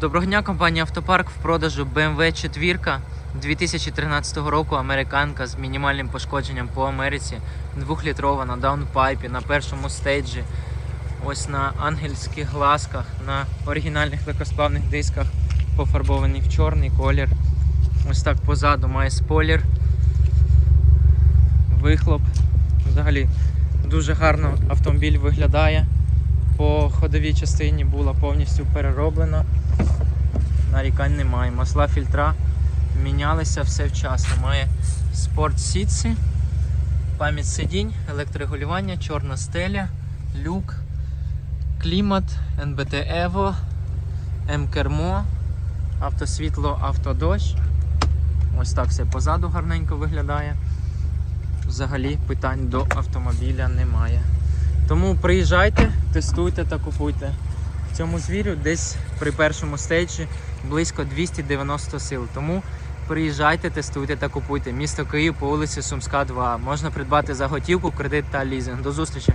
Доброго дня, компанія Автопарк в продажу BMW 4 2013 року. Американка з мінімальним пошкодженням по Америці. Двохлітрова на даунпайпі, на першому стейджі. Ось на ангельських глазках, на оригінальних легкосплавних дисках, пофарбований в чорний колір. Ось так позаду має спойлер. Вихлоп. Взагалі дуже гарно автомобіль виглядає. По ходовій частині була повністю перероблена. Нарікань немає. Масла фільтра мінялися все вчасно. Має спорт сітці, пам'ять сидінь, електрорегулювання, чорна стеля, люк, клімат, НБТ Evo, М-кермо, автосвітло, автодощ. Ось так все позаду гарненько виглядає. Взагалі питань до автомобіля немає. Тому приїжджайте, тестуйте та купуйте. В Цьому звірю десь при першому стейджі близько 290 сил. Тому приїжджайте, тестуйте та купуйте. Місто Київ по вулиці Сумська, 2. Можна придбати за готівку, кредит та лізинг. До зустрічі!